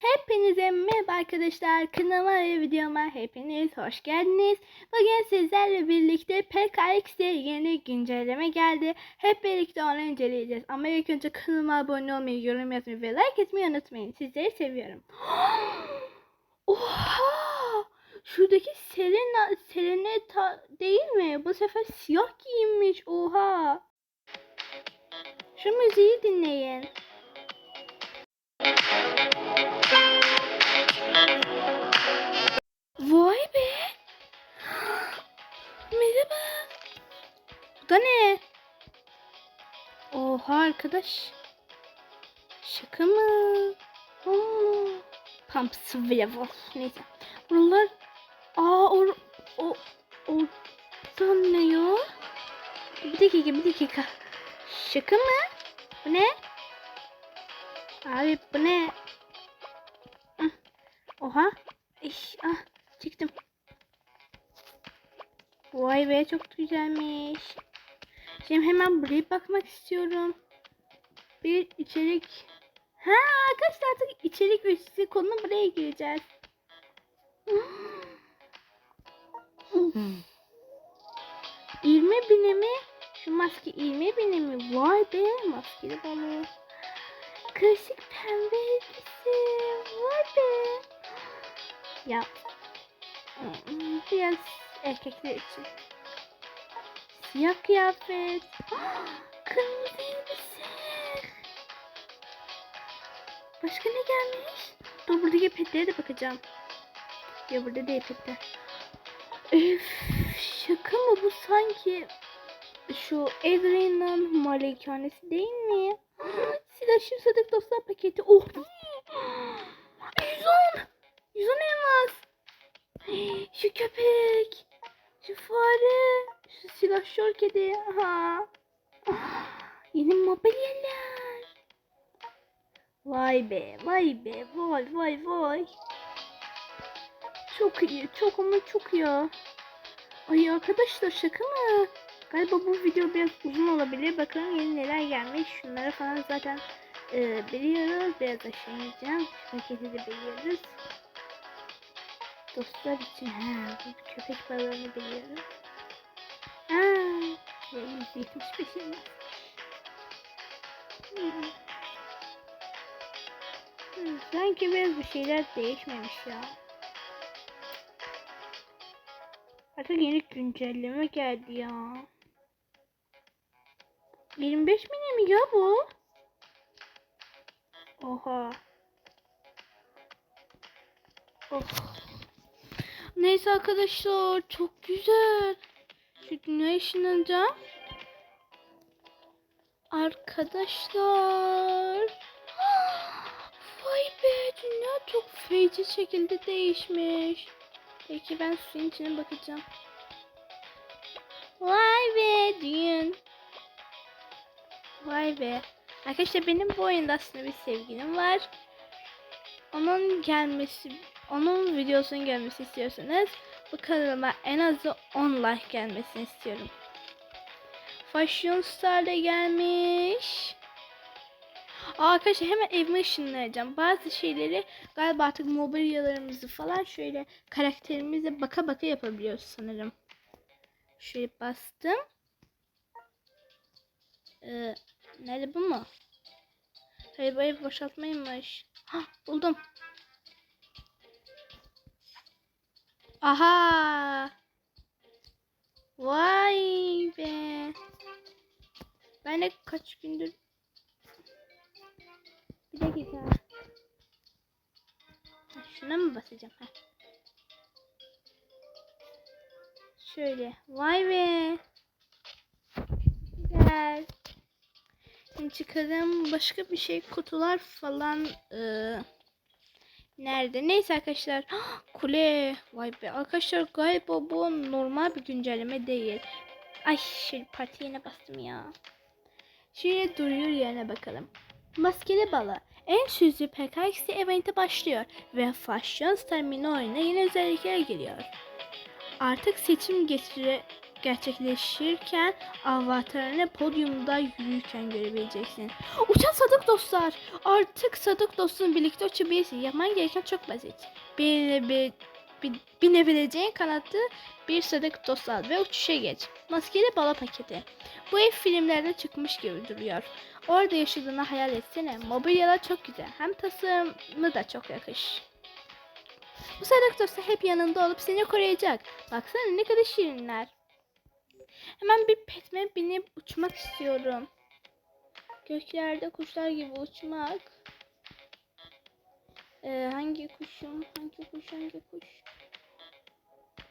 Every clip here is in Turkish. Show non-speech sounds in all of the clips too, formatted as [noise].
Hepinize merhaba arkadaşlar. Kanalıma ve videoma hepiniz hoş geldiniz. Bugün sizlerle birlikte PKX'de yeni güncelleme geldi. Hep birlikte onu inceleyeceğiz. Ama ilk önce kanalıma abone olmayı, yorum yazmayı ve like etmeyi unutmayın. Sizleri seviyorum. [gasps] Oha! Şuradaki Selena, Selena değil mi? Bu sefer siyah giyinmiş. Oha! Şu müziği dinleyin. Bu da ne? Oha arkadaş. Şaka mı? Oo. Pump Swivel. Neyse. Buralar. Aa or o orada ne ya? Bir dakika bir dakika. Şaka mı? Bu ne? Abi bu ne? Oha. İş, ah çıktım. Vay be çok güzelmiş. Şimdi hemen buraya bakmak istiyorum. Bir içerik. Ha arkadaşlar artık içerik ücreti konu buraya gireceğiz. [gasps] İlme binimi. Şu maske ilme binimi. Vay be maskeli balık. Klasik pembe elbise. Vay be. Ya. hmm, Biraz erkekler için. Siyah kıyafet. [gasps] Kırmızı elbise. Başka ne gelmiş? Dur buradaki petlere de bakacağım. Ya burada değil petler. Öf, şaka mı bu sanki şu Adrian'ın malikanesi değil mi? [gasps] Silahşım Sadık Dostlar paketi. Oh! 110! 110 elmas. Şu köpek. Şu fare. Şu silahşör kedi. Ha. Yeni mobilyalar. Vay be, vay be, vay vay vay. Çok iyi, çok ama çok iyi. Ay arkadaşlar şaka mı? Galiba bu video biraz uzun olabilir. Bakalım yeni neler gelmiş. Şunları falan zaten e, biliyoruz. Biraz aşağı ineceğim. Şu paketi de biliyoruz. Dostlar için ha köpek balığını biliyorum. Ha, 175 elmas. Hmm. Hmm, Sanki biraz bir şeyler değişmemiş ya. Artık yeni güncelleme geldi ya. 25 mini mi ya bu? Oha. Oh. Neyse arkadaşlar çok güzel. Şu dünya ışınlanacağım. Arkadaşlar. [gasps] Vay be dünya çok feci şekilde değişmiş. Peki ben suyun içine bakacağım. Vay be düğün. Vay be. Arkadaşlar benim bu oyunda aslında bir sevgilim var. Onun gelmesi, onun videosunun gelmesi istiyorsanız bu kanalıma en azı 10 like gelmesini istiyorum. Fashion Star da gelmiş. Aa, arkadaşlar hemen evime ışınlayacağım. Bazı şeyleri galiba artık mobilyalarımızı falan şöyle karakterimize baka baka yapabiliyoruz sanırım. Şöyle bastım. Ee, nerede bu mu? Hayır bu ev boşaltmaymış. Hah buldum. Aha. Vay be. Ben de kaç gündür bir dakika. Şuna mı basacağım? Heh. Şöyle. Vay be. Güzel. Şimdi çıkalım. Başka bir şey kutular falan. Ee, nerede? Neyse arkadaşlar. [gasps] Kule. Vay be. Arkadaşlar galiba bu normal bir güncelleme değil. Ay şöyle parti yerine bastım ya. Şöyle duruyor yerine bakalım. Maskeli balı. En sözlü PKX eventi başlıyor ve Fashion Star mini oyuna yeni özellikler geliyor. Artık seçim getire gerçekleşirken avatarını podyumda yürürken görebileceksin. Uçan Sadık dostlar. Artık Sadık dostun birlikte uçabilirsin. Yapman gereken çok basit. Bir, bir, binebileceğin kanatlı bir Sadık dost al ve uçuşa geç. Maskeli bala paketi. Bu ev filmlerde çıkmış gibi duruyor. Orada yaşadığını hayal etsene. Mobilyalar çok güzel. Hem tasarımı da çok yakış. Bu Sadık dostu hep yanında olup seni koruyacak. Baksana ne kadar şirinler. Hemen bir petme binip uçmak istiyorum. Göklerde kuşlar gibi uçmak. Ee, hangi kuşum? Hangi kuş? Hangi kuş?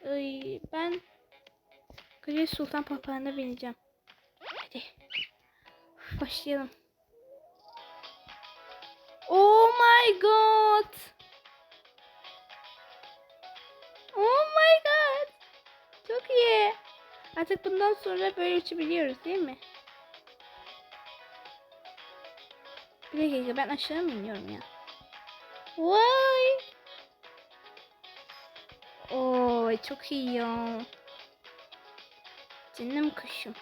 Ay, ben Gri Sultan papağanına bineceğim. Hadi. Başlayalım. Oh my god. Oh my god. Çok iyi. Artık bundan sonra böyle uçabiliyoruz değil mi? Bir dakika ben aşağı mı iniyorum ya? Vay. Oy çok iyi ya. Canım kuşum.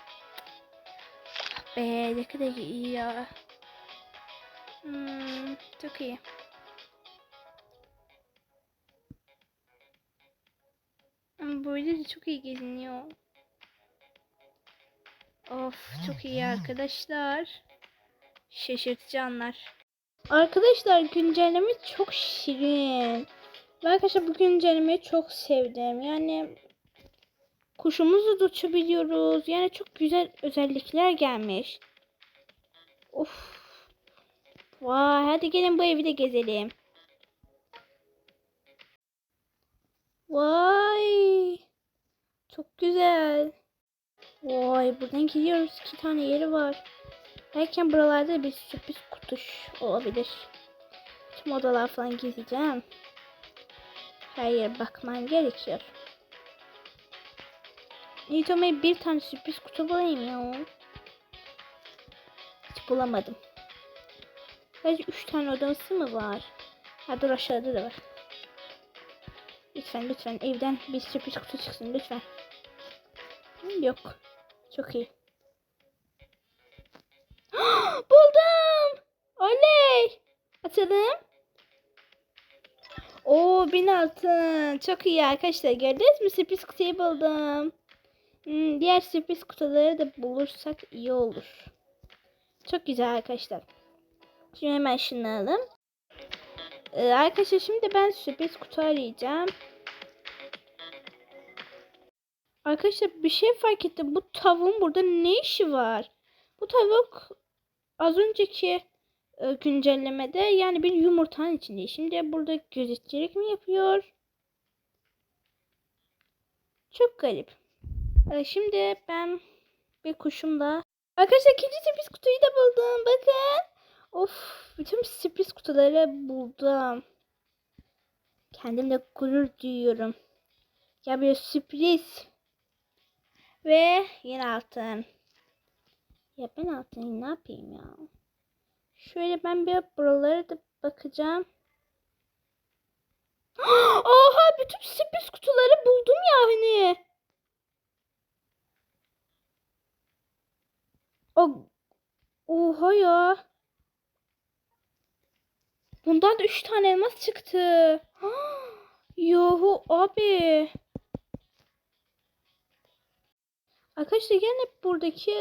Ah Be ne kadar iyi ya. Hmm, çok iyi. Ama böyle de çok iyi geziniyor. Of çok iyi arkadaşlar. Şaşırtıcı anlar. Arkadaşlar güncelleme çok şirin. Ve arkadaşlar bu güncellemeyi çok sevdim. Yani kuşumuzu da uçabiliyoruz. Yani çok güzel özellikler gelmiş. Of. Vay hadi gelin bu evi de gezelim. Vay. Çok güzel. Vay buradan gidiyoruz. İki tane yeri var. Belki buralarda bir sürpriz kutuş olabilir. Tüm odalar falan gezeceğim. Her yere bakmam gerekiyor. Nitome'ye bir tane sürpriz kutu bulayım ya. Hiç bulamadım. Sadece üç tane odası mı var? Ha dur aşağıda da var. Lütfen lütfen evden bir sürpriz kutu çıksın lütfen. Yok. Çok iyi. [gasps] Buldum. Oley. Açalım. Oo bin altın. Çok iyi arkadaşlar. Gördünüz mü? Sürpriz kutuyu buldum. Hmm, diğer sürpriz kutuları da bulursak iyi olur. Çok güzel arkadaşlar. Şimdi hemen şunu alalım. Ee, arkadaşlar şimdi ben sürpriz kutu arayacağım. Arkadaşlar bir şey fark ettim. Bu tavuğun burada ne işi var? Bu tavuk az önceki e, güncellemede yani bir yumurtanın içinde. Şimdi burada gözetçilik mi yapıyor? Çok garip. E, şimdi ben bir kuşumla Arkadaşlar ikinci sürpriz kutuyu da buldum. Bakın. Of bütün sürpriz kutuları buldum. Kendimle gurur duyuyorum. Ya bir sürpriz. Ve yine altın. Ya ben altın ne yapayım ya? Şöyle ben bir buralara da bakacağım. [gasps] Oha bütün sürpriz kutuları buldum yani. O Oha ya. Bundan da 3 tane elmas çıktı. [gasps] Yohu abi. Arkadaşlar yine buradaki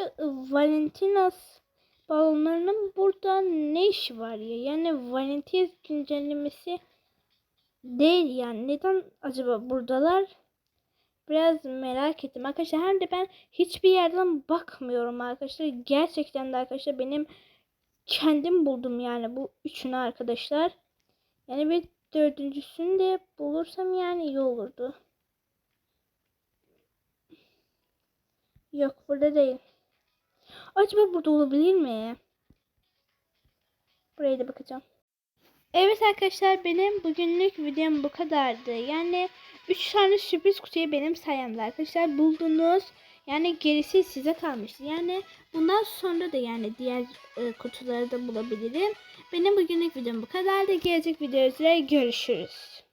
Valentinas balonlarının burada ne işi var ya? Yani Valentinas güncellemesi değil yani. Neden acaba buradalar? Biraz merak ettim arkadaşlar. Hem de ben hiçbir yerden bakmıyorum arkadaşlar. Gerçekten de arkadaşlar benim kendim buldum yani bu üçünü arkadaşlar. Yani bir dördüncüsünü de bulursam yani iyi olurdu. Yok burada değil. Acaba burada olabilir mi? Buraya da bakacağım. Evet arkadaşlar benim bugünlük videom bu kadardı. Yani 3 tane sürpriz kutuyu benim sayemde arkadaşlar buldunuz. Yani gerisi size kalmıştı. Yani bundan sonra da yani diğer e, kutuları da bulabilirim. Benim bugünlük videom bu kadardı. Gelecek videoda görüşürüz.